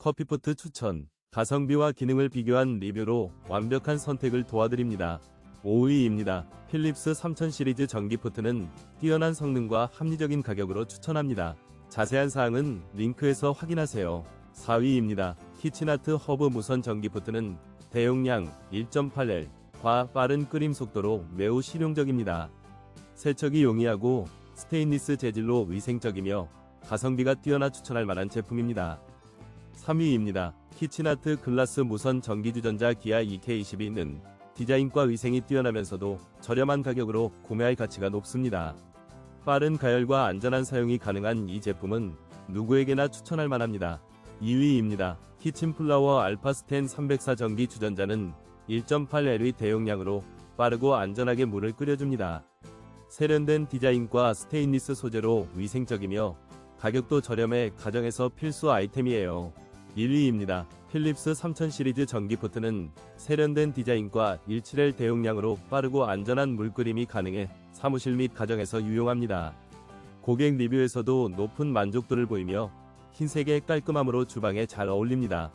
커피포트 추천. 가성비와 기능을 비교한 리뷰로 완벽한 선택을 도와드립니다. 5위입니다. 필립스 3000 시리즈 전기포트는 뛰어난 성능과 합리적인 가격으로 추천합니다. 자세한 사항은 링크에서 확인하세요. 4위입니다. 키친아트 허브 무선 전기포트는 대용량 1.8L과 빠른 끓임 속도로 매우 실용적입니다. 세척이 용이하고 스테인리스 재질로 위생적이며 가성비가 뛰어나 추천할 만한 제품입니다. 3위입니다. 키친아트 글라스 무선 전기주전자 기아 EK22는 디자인과 위생이 뛰어나면서도 저렴한 가격으로 구매할 가치가 높습니다. 빠른 가열과 안전한 사용이 가능한 이 제품은 누구에게나 추천할 만합니다. 2위입니다. 키친플라워 알파스텐 304 전기 주전자는 1.8L의 대용량으로 빠르고 안전하게 물을 끓여줍니다. 세련된 디자인과 스테인리스 소재로 위생적이며 가격도 저렴해 가정에서 필수 아이템이에요. 1위입니다. 필립스 3000 시리즈 전기포트는 세련된 디자인과 17L 대용량으로 빠르고 안전한 물끓임이 가능해 사무실 및 가정에서 유용합니다. 고객 리뷰에서도 높은 만족도를 보이며 흰색의 깔끔함으로 주방에 잘 어울립니다.